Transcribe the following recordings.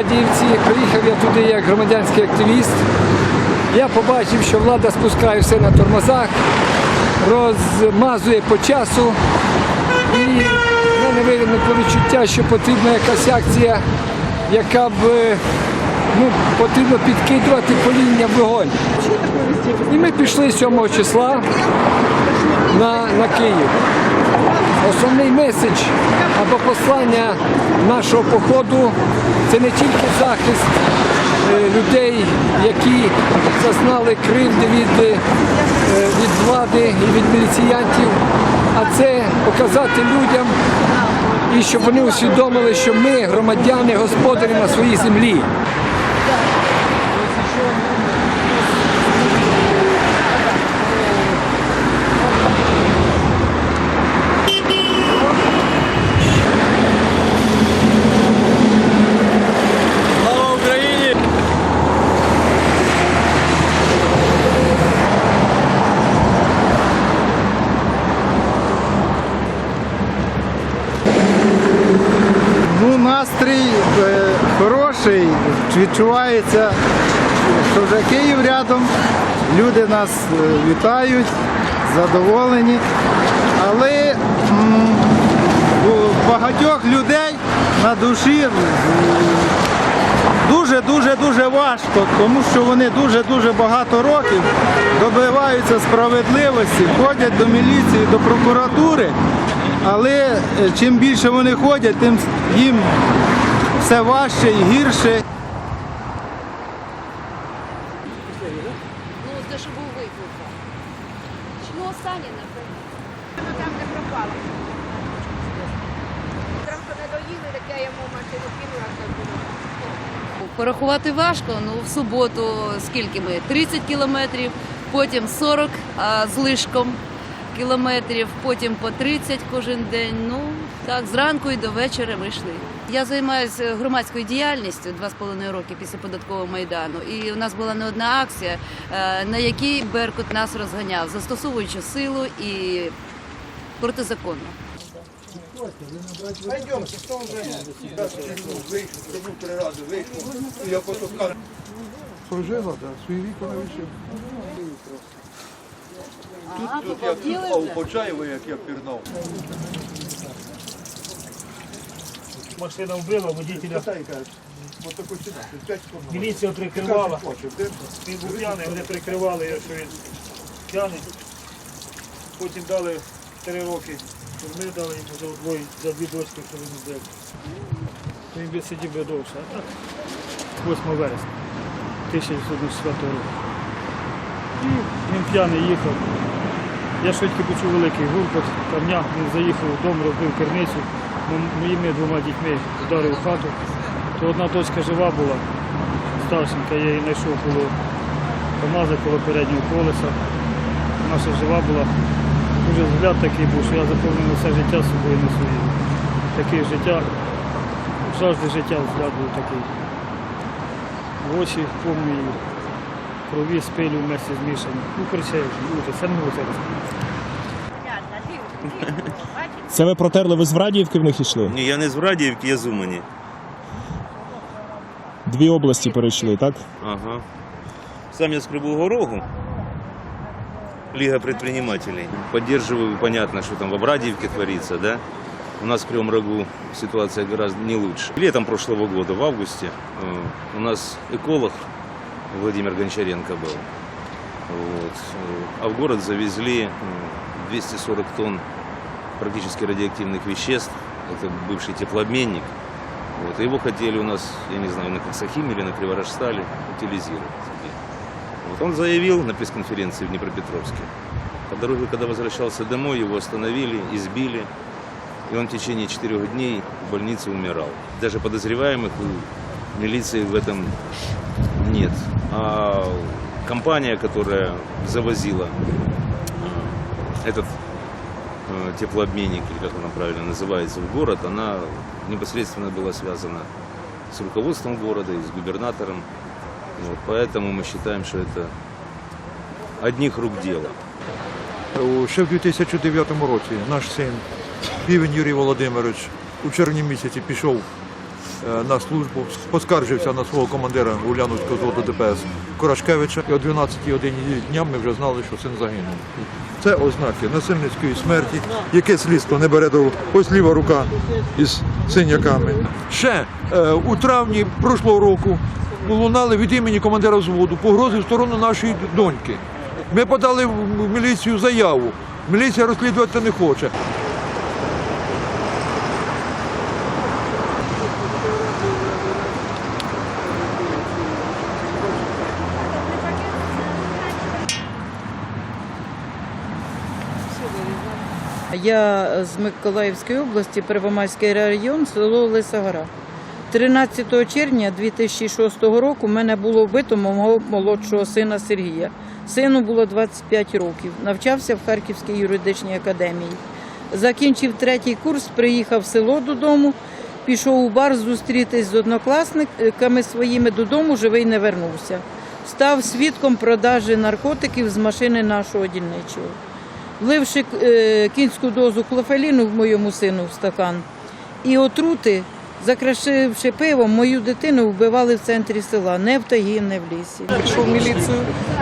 Радіївці. Приїхав я туди як громадянський активіст. Я побачив, що влада спускає все на тормозах, розмазує по часу. І в мене виникло відчуття, що потрібна якась акція, яка б е, ну, потрібно підкидувати поління вогонь. І ми пішли 7 числа на, на Київ. Основний меседж або послання нашого походу це не тільки захист е, людей, які зазнали кривди від, е, від влади і від міліціянтів, а це показати людям і щоб вони усвідомили, що ми громадяни, господарі на своїй землі. Ну, настрій е, хороший, відчувається, що вже Київ рядом, люди нас е, вітають, задоволені. Але у багатьох людей на душі дуже-дуже дуже важко, тому що вони дуже-дуже багато років добиваються справедливості, ходять до міліції, до прокуратури, але е, чим більше вони ходять, тим їм все важче і гірше. Ну, те, що був виклик. Ну, останнє, напевно. Там не пропало. Трохи не доїли, так я йому машину кинула, так було. Порахувати важко, ну в суботу скільки ми? 30 кілометрів, потім 40 а, з лишком кілометрів, потім по 30 кожен день. Ну так, зранку і до вечора ми йшли. Я займаюся громадською діяльністю два з половиною роки після податкового майдану. І у нас була не одна акція, е, на якій Беркут нас розганяв, застосовуючи силу і протизаконно. Прожила, да, свій вік вона вийшов. А у Почаєва, як я пірнав. Машина вбила водителя. Міліція прикривала. Він був п'яний, вони прикривали, його, що він п'яний. Потім дали три роки. Ми дали йому за двоє, за дві дочки, що він вбив. Він би сидів би довше. А так 8 вересня 1994 року. І він п'яний їхав. Я швидко почув великий гуркот, камня, він заїхав в дом, розбив керницю, моїми двома дітьми вдарив хату. То одна дочка жива була, старшенька, я її знайшов коло КамАЗа, коло переднього колеса. Ще жива була. Дуже взгляд такий був, що я запевнив на все життя собою на своє. Таке життя, завжди життя взгляд був такий. В очі повні її, крові з пилю вместе змішані. Ну, коротше, люди, це не можу це ви протерли, ви з Врадіївки в них йшли? Ні, я не з Врадіївки, я з Умані. Дві області перейшли, так? Ага. Сам я с Кривого Рогу. Лига предпринимателей. Поддерживаю, понятно, что там в Абрадиевке творится, да? У нас в Кривом Рогу ситуация гораздо не лучше. Летом прошлого года, в августе, э, у нас эколог Владимир Гончаренко был. Вот. А в город завезли э, 240 тонн практически радиоактивных веществ. Это бывший теплообменник. Вот. И его хотели у нас, я не знаю, на Коксахиме или на Криворожстале утилизировать. Вот он заявил на пресс-конференции в Днепропетровске. По дороге, когда возвращался домой, его остановили, избили. И он в течение четырех дней в больнице умирал. Даже подозреваемых у милиции в этом нет. А компания, которая завозила э, этот э, теплообменник, или как он правильно называется, в город, она непосредственно была связана с руководством города и с губернатором. Вот, поэтому мы считаем, что это одних рук дело. У- Ще в 2009 році наш син, Півень Юрій Володимирович, у червні місяці пішов е, На службу, поскаржився на свого командира Ульяновського взводу ДПС Корашкевича. І о 12 годині дня ми вже знали, що син загинув. Це ознаки насильницької смерті, яке слідство не бере до ось ліва рука із синяками. Ще е, у травні прошлого року лунали від імені командира взводу погрози в сторону нашої доньки. Ми подали в міліцію заяву. Міліція розслідувати не хоче. Я з Миколаївської області, Первомайський район, село Лисогора. 13 червня 2006 року мене було вбито мого молодшого сина Сергія. Сину було 25 років. Навчався в Харківській юридичній академії. Закінчив третій курс, приїхав в село додому, пішов у бар зустрітись з однокласниками своїми додому, живий не вернувся. Став свідком продажі наркотиків з машини нашого дільничого. Вливши е, кінську дозу клофеліну в моєму сину в стакан і отрути, закрашивши пивом, мою дитину вбивали в центрі села, не в таї, не в лісі. пришел в милицию.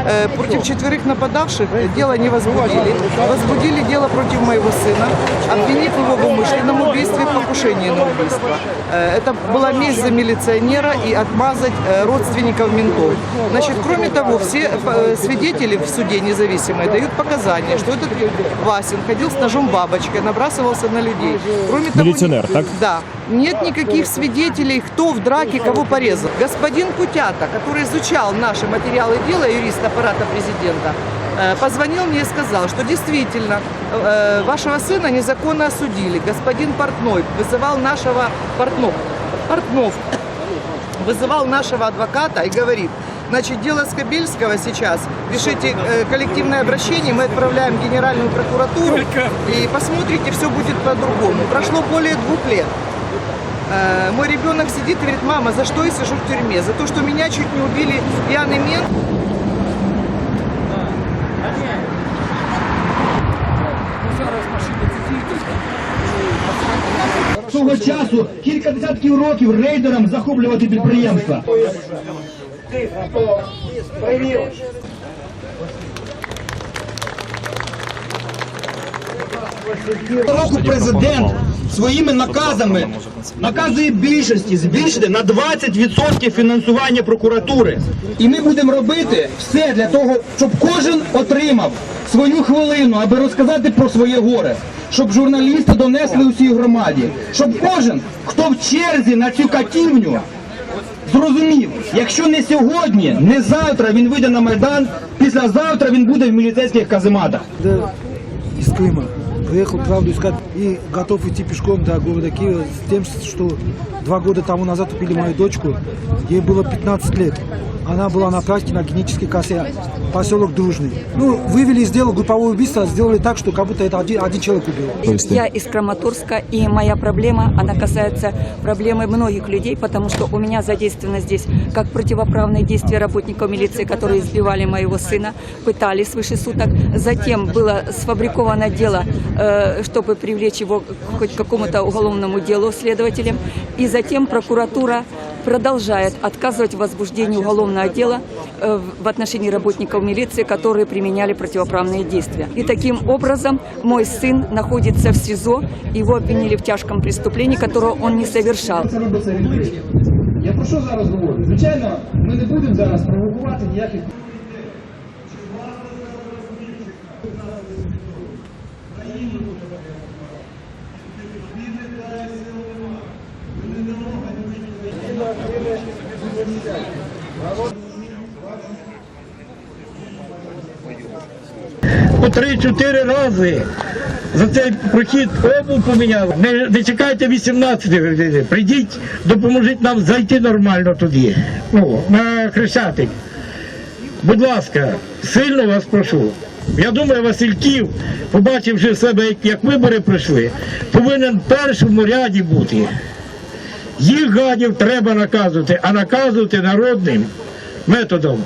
Э, Против четверых нападавших дело не возбудили. Возбудили дело против моего сына, обвинив его в умышленном убийстве и покушении на убийство. Э, Это была месть за милиционера и отмазать э, родственников ментов. Значит, кроме того, все э, свидетели в суде независимые дают показания, что этот Васин ходил с ножом бабочкой, набрасывался на людей. Кроме того, Милиционер, так? да. Нет никаких свидетелей, кто в драке кого порезал. Господин Путята, который изучал наши материалы дела, юрист аппарата президента, э, позвонил мне и сказал, что действительно э, вашего сына незаконно осудили. Господин Портной вызывал нашего Портнов, Портнов вызывал нашего адвоката и говорит, значит, дело Скобельского сейчас, решите э, коллективное обращение, мы отправляем в Генеральную прокуратуру и посмотрите, все будет по-другому. Прошло более двух лет. Э, Мой ребенок сидит и говорит, мама, за что я сижу в тюрьме? За то, что меня чуть не убили пьяный мент. Зараз машини ці їздять. Того часу кілька десятків років рейдерам захоплювати підприємства. Року президент своїми наказами наказує більшості збільшити на 20% фінансування прокуратури. І ми будемо робити все для того, щоб кожен отримав свою хвилину, аби розказати про своє горе, щоб журналісти донесли усій громаді, щоб кожен, хто в черзі на цю катівню, зрозумів, якщо не сьогодні, не завтра він вийде на майдан, післязавтра він буде в міліцейських казематах. Из Крыма. Приехал правду искать и готов идти пешком до города Киева с тем, что два года тому назад убили мою дочку. Ей было 15 лет. Она была на практике на генетической кассе. Поселок Дружный. Ну, вывели из дела групповое убийство, сделали так, что как будто это один, один человек убил. Я из Краматорска, и моя проблема, она касается проблемы многих людей, потому что у меня задействовано здесь как противоправные действия работников милиции, которые избивали моего сына, пытали свыше суток. Затем было сфабриковано дело, э, чтобы привлечь его хоть к какому-то уголовному делу следователям. И затем прокуратура продолжает отказывать в возбуждении уголовного дела э, в отношении работников милиции, которые применяли противоправные действия. И таким образом мой сын находится в СИЗО, его обвинили в тяжком преступлении, которого он не совершал. Я про що зараз говорю? Звичайно, ми не будемо зараз провокувати ніяких. По три-чотири рази за цей прохід обув поміняли. Не, не чекайте 18 години. Прийдіть, допоможіть нам зайти нормально туди. Ну, на Хрещатик. Будь ласка, сильно вас прошу. Я думаю, Васильків, побачивши себе, як, вибори пройшли, повинен першому ряді бути. Їх гадів треба наказувати, а наказувати народним методом.